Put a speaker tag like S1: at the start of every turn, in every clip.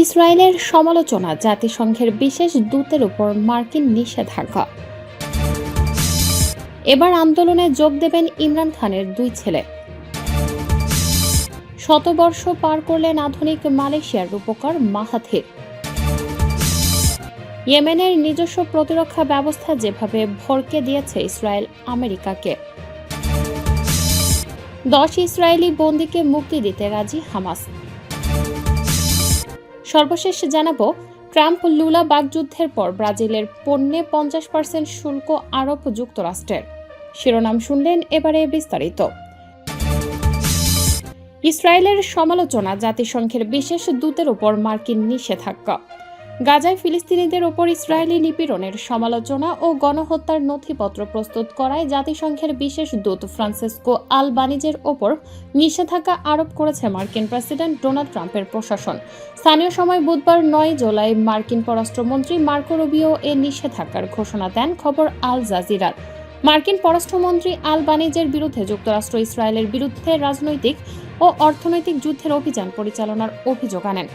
S1: ইসরায়েলের সমালোচনা জাতিসংঘের বিশেষ দূতের উপর মার্কিন নিষেধাজ্ঞা। এবার আন্দোলনে যোগ দেবেন ইমরান খানের দুই ছেলে। শতবর্ষ পার করলেন আধুনিক মালয়েশিয়ার রূপকার মাহাথির। ইয়েমেনের নিজস্ব প্রতিরক্ষা ব্যবস্থা যেভাবে ভরকে দিয়েছে ইসরায়েল আমেরিকাকে। দশ ইসরায়েলি বন্দীকে মুক্তি দিতে রাজি হামাস। সর্বশেষ জানাব, ট্রাম্প লুলা বাগযুদ্ধের পর ব্রাজিলের পণ্যে পঞ্চাশ পার্সেন্ট শুল্ক আরোপ যুক্তরাষ্ট্রের। শিরোনাম শুনলেন এবারে বিস্তারিত। ইসরায়েলের সমালোচনা জাতিসংঘের বিশেষ দূতের উপর মার্কিন নিষেধাজ্ঞা। গাজায় ফিলিস্তিনিদের ওপর ইসরায়েলি নিপীড়নের সমালোচনা ও গণহত্যার নথিপত্র প্রস্তুত করায় জাতিসংঘের বিশেষ দূত ফ্রান্সিসকো আল বানিজের ওপর নিষেধাজ্ঞা আরোপ করেছে মার্কিন প্রেসিডেন্ট ডোনাল্ড ট্রাম্পের প্রশাসন। স্থানীয় সময় বুধবার নয় জুলাই মার্কিন পররাষ্ট্রমন্ত্রী মার্কো রুবিও এ নিষেধাজ্ঞার ঘোষণা দেন খবর আল জাজিরার মার্কিন পররাষ্ট্রমন্ত্রী আল বানিজের বিরুদ্ধে যুক্তরাষ্ট্র ইসরায়েলের বিরুদ্ধে রাজনৈতিক ও অর্থনৈতিক যুদ্ধের অভিযান পরিচালনার অভিযোগ আনেন।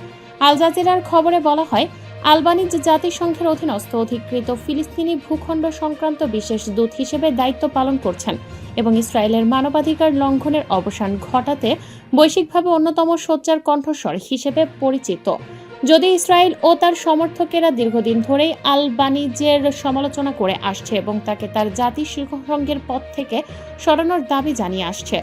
S1: আল জাজিরার খবরে বলা হয় আলবানিজ জাতিসংঘের অধীনস্থ, অধিকৃত ফিলিস্তিনি ভূখণ্ড সংক্রান্ত বিশেষ দূত হিসেবে দায়িত্ব পালন করছেন এবং ইসরায়েলের মানবাধিকার লঙ্ঘনের অবসান ঘটাতে বৈশ্বিকভাবে অন্যতম সোচ্চার কণ্ঠস্বর হিসেবে পরিচিত। যদি ইসরায়েল ও তার সমর্থকেরা দীর্ঘদিন ধরেই আল বানিজের সমালোচনা করে আসছে এবং তাকে তার জাতিসংঘের পদ থেকে সরানোর দাবি জানিয়ে আসছে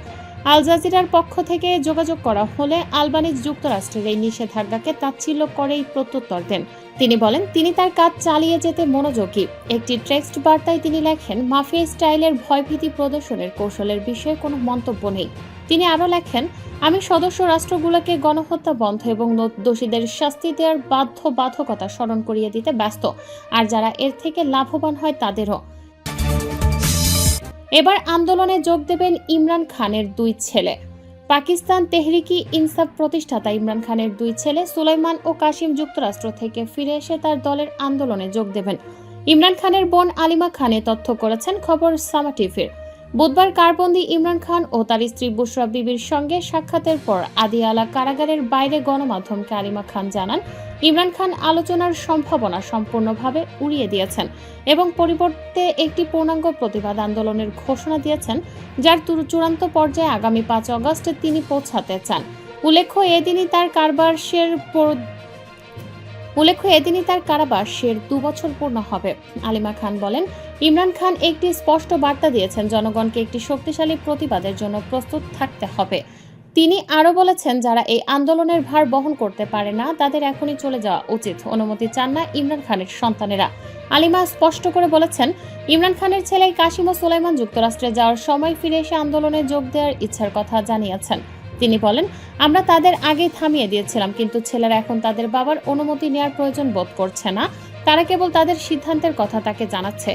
S1: আল জাজিরার পক্ষ থেকে যোগাযোগ করা হলে আলবানিজ যুক্তরাষ্ট্রের এই নিষেধাজ্ঞাকে তাচ্ছিল্য করেই প্রত্যুত্তর দেন। তিনি বলেন, তিনি তার কাজ চালিয়ে যেতে মনোযোগী। একটি টেক্সট বার্তায় তিনি লেখেন, মাফিয়া স্টাইলের ভয়ভীতি প্রদর্শনের কৌশলের বিষয়ে কোনো মন্তব্য নেই। তিনি আরও লেখেন, আমি সদস্য রাষ্ট্রগুলোকে গণহত্যা বন্ধ এবং দোষীদের শাস্তি দেওয়ার বাধ্য বাধকতা স্মরণ করিয়ে দিতে ব্যস্ত। আর যারা এর থেকে লাভবান হয় তাদেরও। এবার আন্দোলনে যোগ দেবেন ইমরান খানের দুই ছেলে। পাকিস্তান তেহরিকি ইনসাফ প্রতিষ্ঠাতা ইমরান খানের দুই ছেলে সুলাইমান ও কাশিম যুক্তরাষ্ট্র থেকে ফিরে এসে তার দলের আন্দোলনে যোগ দেবেন। ইমরান খানের বোন আলিমা খানে তথ্য করেছেন খবর সামা টিভির। বুধবার কারবন্দি ইমরান খান ও তার স্ত্রী বুশরা বিবির সঙ্গে সাক্ষাতের পর আদিয়ালা কারাগারের বাইরে গণমাধ্যমকে আলিমা খান জানান, ইমরান খান আলোচনার সম্ভাবনা সম্পূর্ণভাবে উড়িয়ে দিয়েছেন এবং পরিবর্তে একটি পূর্ণাঙ্গ প্রতিবাদ আন্দোলনের ঘোষণা দিয়েছেন, যার চূড়ান্ত পর্যায়ে আগামী পাঁচ অগস্ট তিনি পৌঁছাতে চান। উল্লেখ্য, এদিনই তার কারবাসের পর- উল্লেখ্য, এদিনই তার কারাবাসের দু বছর পূর্ণ হবে। আলিমা খান বলেন, ইমরান খান একটি স্পষ্ট বার্তা দিয়েছেন, জনগণকে একটি শক্তিশালী প্রতিবাদের জন্য প্রস্তুত থাকতে হবে। তিনি আরও বলেছেন, যারা এই আন্দোলনের ভার বহন করতে পারে না, তাদের এখনই চলে যাওয়া উচিত। অনুমতি চান না ইমরান খানের সন্তানেরা। আলিমা স্পষ্ট করে বলেছেন, ইমরান খানের ছেলে কাশিম সুলাইমান যুক্তরাষ্ট্রে যাওয়ার সময় ফিরে এসে আন্দোলনে যোগ দেওয়ার ইচ্ছার কথা জানিয়েছেন। তিনি বলেন, আমরা তাদের আগেই থামিয়ে দিয়েছিলাম, কিন্তু ছেলেরা এখন তাদের বাবার অনুমতি নেওয়ার প্রয়োজন বোধ করছে না। তারা কেবল তাদের সিদ্ধান্তের কথা তাকে জানাচ্ছে।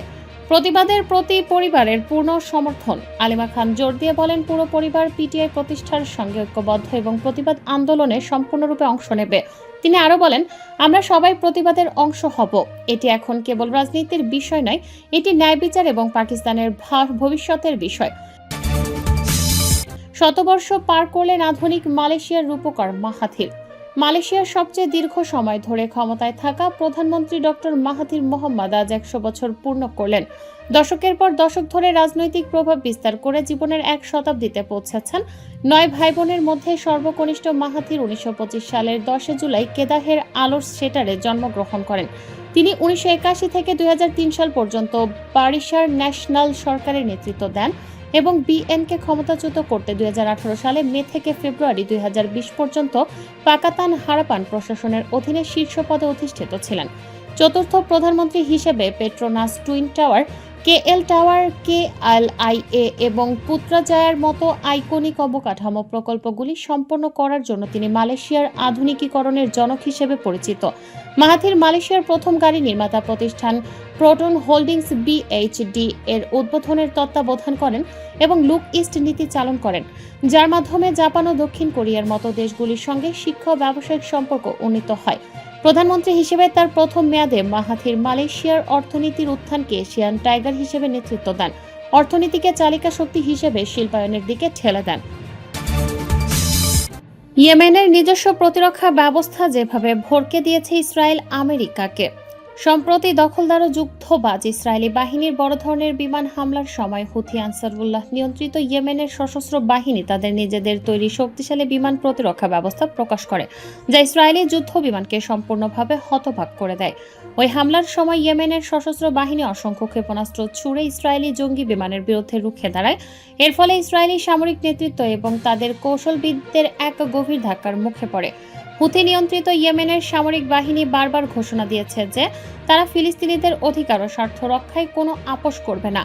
S1: প্রতিবাদের প্রতি পরিবারের পূর্ণ সমর্থন। আলিমা খান জোর দিয়ে বলেন, পুরো পরিবার পিটিআই প্রতিষ্ঠার সঙ্গে ঐক্যবদ্ধ এবং প্রতিবাদ আন্দোলনে সম্পূর্ণরূপে অংশ নেবে। তিনি আরও বলেন, আমরা সবাই প্রতিবাদের অংশ হব। এটি এখন কেবল রাজনীতির বিষয় নয়, এটি ন্যায় বিচার এবং পাকিস্তানের ভবিষ্যতের বিষয়। শতবর্ষ পার করলেন আধুনিক মালয়েশিয়ার রূপকার মাহাথির। মালয়েশিয়ার সবচেয়ে দীর্ঘ সময় ধরে ক্ষমতায় থাকা প্রধানমন্ত্রী ডক্টর মাহাথির মোহাম্মদ আজ একশো বছর পূর্ণ করলেন। দশকের পর দশক ধরে রাজনৈতিক প্রভাব বিস্তার করে জীবনের এক শতাব্দীতে পৌঁছেছেন। নয় ভাই বোনের মধ্যে সর্বকনিষ্ঠ মাহাথির উনিশশো পঁচিশ সালের দশে জুলাই কেদাহের আলোর সেটারে জন্মগ্রহণ করেন। তিনি উনিশশো একাশি থেকে দুই হাজার তিন সাল পর্যন্ত বারিশার ন্যাশনাল সরকারের নেতৃত্ব দেন। এবং বিএনকে ক্ষমতাচ্যুত করতে দুই হাজার আঠারো সালে মে থেকে ফেব্রুয়ারি দুই হাজার বিশ পর্যন্ত পাকাতান হারাপান প্রশাসনের অধীনে শীর্ষ পদে অধিষ্ঠিত ছিলেন। চতুর্থ প্রধানমন্ত্রী হিসেবে Petronas twin tower K L tower K L I A এবং পুত্রাজায়ার মতো আইকনিক অবকাঠামো প্রকল্পগুলি সম্পন্ন করার জন্য তিনি মালয়েশিয়ার আধুনিকীকরণের জনক হিসেবে পরিচিত। মাহাথির মালয়েশিয়ার প্রথম গাড়ি নির্মাতা প্রতিষ্ঠান প্রোটন হোল্ডিংস বিএইচডি এর উদ্বোধনের তত্ত্বাবধান করেন এবং লুক ইস্ট নীতি চালন করেন, যার মাধ্যমে জাপান ও দক্ষিণ কোরিয়ার মতো দেশগুলির সঙ্গে শিক্ষা ও ব্যবসায়িক সম্পর্ক উন্নীত হয়। প্রধানমন্ত্রী হিসেবে তার প্রথম মেয়াদে মাহাথির মালয়েশিয়ার অর্থনীতির উত্থানকে এশিয়ান টাইগার হিসেবে নেতৃত্ব দেন। অর্থনীতিকে চালিকা শক্তি হিসেবে শিল্পায়নের দিকে ঠেলে দেন। ইয়েমেনের নিজস্ব প্রতিরক্ষা ব্যবস্থা যেভাবে ভরকে দিয়েছে ইসরায়েল, আমেরিকাকে। সম্প্রতি দখলদার যুদ্ধবাজ ইসরায়েলি বাহিনীর বড় ধরনের বিমান হামলার সময় হুথি আনসারুল্লাহ নিয়ন্ত্রিত ইয়েমেনের সশস্ত্র বাহিনী তাদের নিজেদের তৈরি শক্তিশালী বিমান প্রতিরক্ষা ব্যবস্থা প্রকাশ করে, যা ইসরায়েলি যুদ্ধ বিমানকে সম্পূর্ণভাবে হতভাগ করে দেয়। ওই হামলার সময় ইয়েমেনের সশস্ত্র বাহিনী অসংখ্য ক্ষেপণাস্ত্র ছুড়ে ইসরায়েলি জঙ্গি বিমানের বিরুদ্ধে রুখে দাঁড়ায়। এর ফলে ইসরায়েলি সামরিক নেতৃত্ব এবং তাদের কৌশলবিদদের এক গভীর ধাক্কার মুখে পড়ে। হুথি নিয়ন্ত্রিত ইয়েমেনের সামরিক বাহিনী বারবার ঘোষণা দিয়েছে যে তারা ফিলিস্তিনিদের অধিকার ও স্বার্থ রক্ষায় কোনো আপোষ করবে না।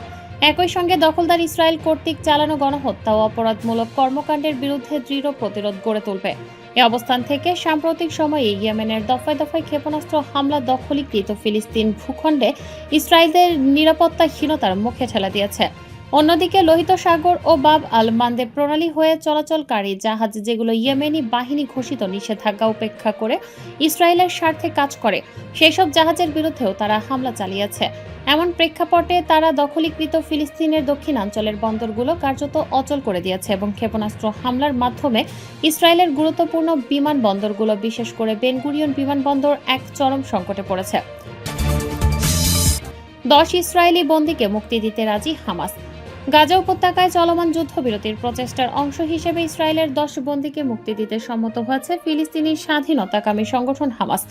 S1: একই সঙ্গে দখলদার ইসরায়েল কর্তৃক চালানো গণহত্যা ও অপরাধমূলক কর্মকাণ্ডের বিরুদ্ধে দৃঢ় প্রতিরোধ গড়ে তুলবে। এ অবস্থান থেকে সাম্প্রতিক সময়ে ইয়েমেনের দফায় দফায় ক্ষেপণাস্ত্র হামলা দখলীকৃত ফিলিস্তিন ভূখণ্ডে ইসরায়েলদের নিরাপত্তাহীনতার মুখে ঠেলা দিয়েছে। অন্যদিকে লোহিত সাগর ও বাব আল মান্দে প্রণালী হয়ে চলাচলকারী জাহাজ যেগুলো ইয়েমেনি বাহিনী ঘোষিত নিষেধাজ্ঞা উপেক্ষা করে ইসরায়েলের স্বার্থে কাজ করে সেই সব জাহাজের বিরুদ্ধেও তারা হামলা চালিয়েছে। এমন প্রেক্ষাপটে তারা দখলীকৃত ফিলিস্তিনের দক্ষিণাঞ্চলের বন্দরগুলো কার্যত অচল করে দিয়েছে এবং ক্ষেপণাস্ত্র হামলার মাধ্যমে ইসরায়েলের গুরুত্বপূর্ণ বিমানবন্দরগুলো, বিশেষ করে বেনগুরিয়ন বিমানবন্দর, এক চরম সংকটে পড়েছে। দশ ইসরায়েলি বন্দীকে মুক্তি দিতে রাজি হামাস। গাজা উপত্যকায় চলমান যুদ্ধবিরতির প্রচেষ্টার অংশ হিসেবে ইসরায়েলের দশ বন্দীকে মুক্তি দিতে সম্মত হয়েছে ফিলিস্তিনি স্বাধীনতাকামী সংগঠন হামাস।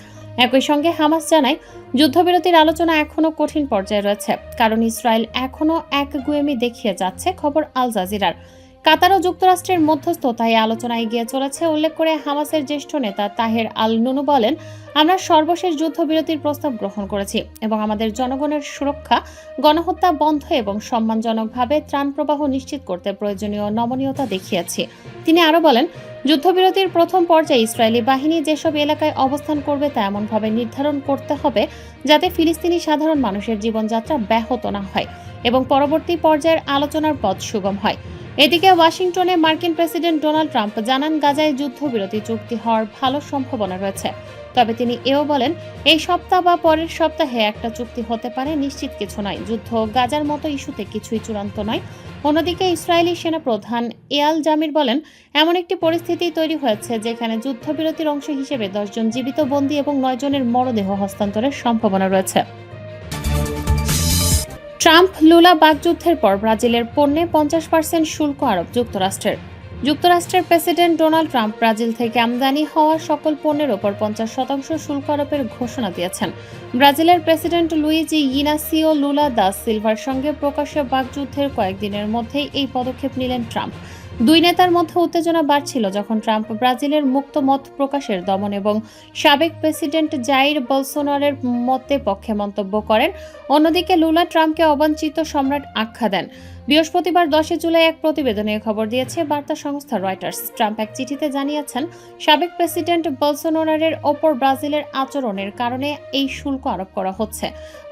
S1: একই সঙ্গে হামাস জানায়, যুদ্ধবিরতির আলোচনা এখনও কঠিন পর্যায়ে রয়েছে, কারণ ইসরায়েল এখনও এক গুয়েমি দেখিয়ে যাচ্ছে খবর আল জাজিরার। কাতার ও যুক্তরাষ্ট্রের মধ্যস্থতায় আলোচনা এগিয়ে চলেছে উল্লেখ করে হামাসের জ্যেষ্ঠ নেতা তাহের আল নুনু বলেন, আমরা সর্বশেষ যুদ্ধবিরতির প্রস্তাব গ্রহণ করেছি এবং আমাদের জনগণের সুরক্ষা, গণহত্যা বন্ধ এবং সম্মানজনকভাবে ত্রাণ প্রবাহ নিশ্চিত করতে প্রয়োজনীয় নমনীয়তা দেখিয়েছি। তিনি আরও বলেন, যুদ্ধবিরতির প্রথম পর্যায়ে ইসরায়েলি বাহিনী যেসব এলাকায় অবস্থান করবে তা এমনভাবে নির্ধারণ করতে হবে যাতে ফিলিস্তিনি সাধারণ মানুষের জীবনযাত্রা ব্যাহত না হয় এবং পরবর্তী পর্যায়ের আলোচনার পথ সুগম হয়। এদিকে ওয়াশিংটনে মার্কিন প্রেসিডেন্ট ডোনাল্ড ট্রাম্প জানান গাজায় যুদ্ধবিরতি চুক্তি হওয়ার ভালো সম্ভাবনা রয়েছে। তবে তিনি এও বলেন, এই সপ্তাহ বা পরের সপ্তাহে একটা চুক্তি হতে পারে, নিশ্চিত কিছু নয়। যুদ্ধ গাজার মতো ইস্যুতে কিছুই চূড়ান্ত নয়। অন্যদিকে ইসরায়েলি সেনা প্রধান এয়াল জামির বলেন, এমন একটি পরিস্থিতি তৈরি হয়েছে যেখানে যুদ্ধবিরতির অংশ হিসেবে দশজন জীবিত বন্দী এবং নয় জনের মরদেহ হস্তান্তরের সম্ভাবনা রয়েছে। ট্রাম্প লুলা বাগযুদ্ধের পর ব্রাজিলের পণ্যে পঞ্চাশ পার্সেন্ট শুল্ক আরোপ যুক্তরাষ্ট্রের। যুক্তরাষ্ট্রের প্রেসিডেন্ট ডোনাল্ড ট্রাম্প ব্রাজিল থেকে আমদানি হওয়া সকল পণ্যের ওপর পঞ্চাশ শতাংশ শুল্ক আরোপের ঘোষণা দিয়েছেন। ব্রাজিলের president Luiz Inacio Lula da silver সঙ্গে প্রকাশ্যে বাগযুদ্ধের কয়েকদিনের মধ্যেই এই পদক্ষেপ নিলেন ট্রাম্প। দুই নেতার মধ্যে উত্তেজনা বাড়ছিল যখন ট্রাম্প ব্রাজিলের মুক্ত মত প্রকাশের দমন এবং সাবেক প্রেসিডেন্ট জাইর বলসোনারের মতে পক্ষে মন্তব্য করেন। অন্যদিকে লুলা ট্রাম্পকে অবাঞ্ছিত সম্রাট আখ্যা দেন। বৃহস্পতিবার দশে জুলাই এক প্রতিবেদনে খবর দিয়েছে বার্তা সংস্থা রয়টার্স। ট্রাম্প এক চিঠিতে জানিয়েছেন, সাবেক প্রেসিডেন্ট বলসোনারের ওপর ব্রাজিলের আচরণের কারণে এই শুল্ক আরোপ করা হচ্ছে।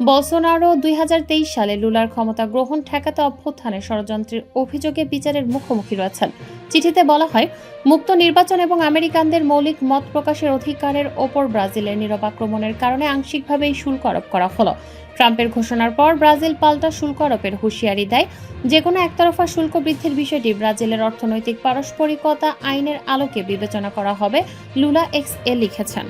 S1: বলসোনারো দুই হাজার তেইশ সালে লুলার ক্ষমতা গ্রহণ, ঠেকাতে অভ্যুত্থানে ষড়যন্ত্রের অভিযোগে বিচারের মুখোমুখি রয়েছেন। চিঠিতে বলা হয়, মুক্ত নির্বাচন এবং আমেরিকানদের মৌলিক মত প্রকাশের অধিকারের ওপর ব্রাজিলের নীরব আক্রমণের কারণে আংশিকভাবে এই শুল্ক আরোপ করা হলো। ট্রাম্পের ঘোষণার পর ব্রাজিল পাল্টা শুল্ক আরোপের হুঁশিয়ারি দেয়। যে কোনো একতরফা শুল্ক বৃদ্ধির বিষয়টি ব্রাজিলের অর্থনৈতিক পারস্পরিকতা আইনের আলোকে বিবেচনা করা হবে, লুলা এক্স এ লিখেছেন।